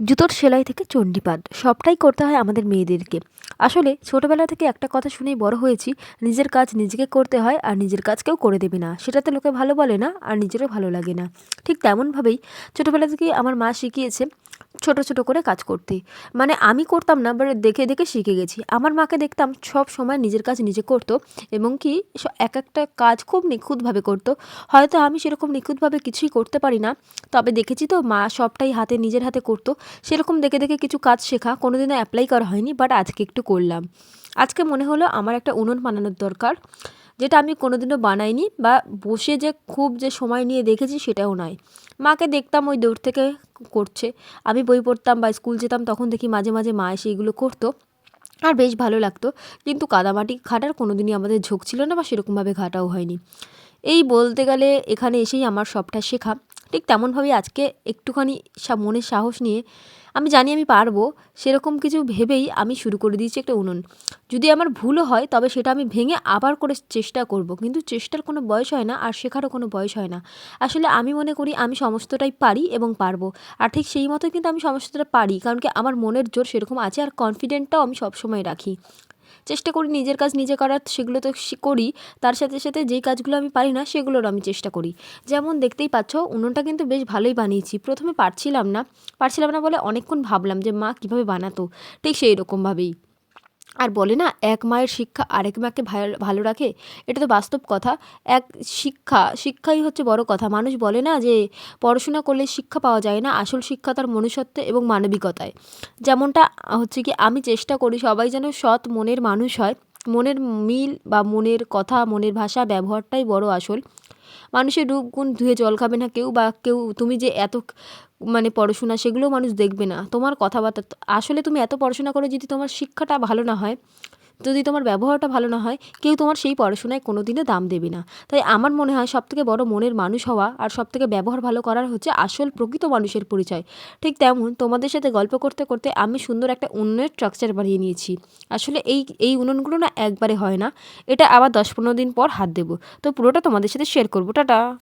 জুতোর সেলাই থেকে চণ্ডীপাদ, সবটাই করতে হয় আমাদের মেয়েদেরকে। আসলে ছোটোবেলা থেকে একটা কথা শুনেই বড় হয়েছি, নিজের কাজ নিজেকে করতে হয় আর নিজের কাজ কেউ করে দেবে না। সেটাতে লোকে ভালো বলে না আর নিজেরও ভালো লাগে না। ঠিক তেমনভাবেই ছোটোবেলা থেকেই আমার মা শিখিয়েছে ছোট ছোট করে কাজ করতে। মানে আমি করতাম না বাট দেখে দেখে শিখে গেছি। আমার মাকে দেখতাম সব সময় নিজের কাজ নিজে করতো, এবং কি এক একটা কাজ খুব নিখুঁতভাবে করতো। হয়তো আমি সেরকম নিখুঁতভাবে কিছুই করতে পারি না, তবে দেখেছি তো মা সবটাই হাতে, নিজের হাতে করতো। সেরকম দেখে দেখে কিছু কাজ শেখা, কোনোদিনও অ্যাপ্লাই করা হয়নি বাট আজকে একটু করলাম। আজকে মনে হলো আমার একটা উনুন বানানোর দরকার। যেটা আমি কোনোদিনও বানাইনি বা বসে যে খুব যে সময় নিয়ে দেখেছি সেটাও নয়। মাকে দেখতাম ওই দূর থেকে করছে। আমি বই পড়তাম বা স্কুল যেতাম তখন দেখি মাঝে মাঝে মা এসে এগুলো করতো আর বেশ ভালো লাগতো। কিন্তু কাদামাটি খাটার কোনো দিনই আমাদের ঝোঁক ছিল না বা সেরকমভাবে ঘাটাও হয়নি। এই বলতে গেলে এখানে এসেই আমার সবটা শেখা। ঠিক তেমনভাবেই আজকে একটুখানি মনে সাহস নিয়ে আমি জানি আমি পারব, সেরকম কিছু ভেবেই আমি শুরু করে দিয়েছি একটা উনুন। যদি আমার ভুলও হয় তবে সেটা আমি ভেঙে আবার করে চেষ্টা করব, কিন্তু চেষ্টার কোনো বয়স হয় না আর শেখারও কোনো বয়স হয় না। আসলে আমি মনে করি আমি সমস্তটাই পারি এবং পারব, আর ঠিক সেই মতোই কিন্তু আমি সমস্তটা পারি, কারণ কি আমার মনের জোর সেরকম আছে আর কনফিডেন্টটাও আমি সবসময় রাখি। চেষ্টা করি নিজের কাজ নিজে করার, সেগুলো তো করি। তার সাথে সাথে যেই কাজগুলো আমি পারি না, সেগুলোর আমি চেষ্টা করি। যেমন দেখতেই পাচ্ছ, উনুনটা কিন্তু বেশ ভালোই বানিয়েছি। প্রথমে পারছিলাম না পারছিলাম না বলে অনেকক্ষণ ভাবলাম যে, মা, কীভাবে বানাতো? ঠিক সেই রকমভাবেই আর বলে না, এক মায়ের শিক্ষা আরেক মাকে ভালো- রাখে, এটা তো বাস্তব কথা। এক শিক্ষা, শিক্ষাই হচ্ছে বড় কথা। মানুষ বলে না যে পড়াশোনা করলে শিক্ষা পাওয়া যায় না, আসল শিক্ষা তার মনুষ্যত্বে এবং মানবিকতায়। যেমনটা হচ্ছে কি, আমি চেষ্টা করি সবাই যেন সৎ মনের মানুষ হয়। মনের মিল বা মনের কথা, মনের ভাষা, ব্যবহারটাই বড় আসল। মানুষের রূপ, গুণ ধুয়ে জল খাবে না কেউ বা কেউ, তুমি যে এত মানে পড়াশোনা সেগুলো মানুষ দেখবে না। তোমার কথাবার্তা, আসলে তুমি এত পড়াশোনা করো যদি তোমার শিক্ষাটা ভালো না হয় যদি তোমার ব্যবহারটা ভালো না হয়, কেউ তোমার সেই পড়াশোনায় কোনো দিনও দাম দেবে না। তাই আমার মনে হয় সবথেকে বড় মনের মানুষ হওয়া আর সবথেকে ব্যবহার ভালো করার হচ্ছে আসল প্রকৃত মানুষের পরিচয়। ঠিক তেমন তোমাদের সাথে গল্প করতে করতে আমি সুন্দর একটা উনুনের স্ট্রাকচার বানিয়ে নিয়েছি। আসলে এই এই উনুনগুলো না একবারে হয় না। এটা আবার দশ পনেরো দিন পর হাত দেবো। তো পুরোটা তোমাদের সাথে শেয়ার করব। টাটা!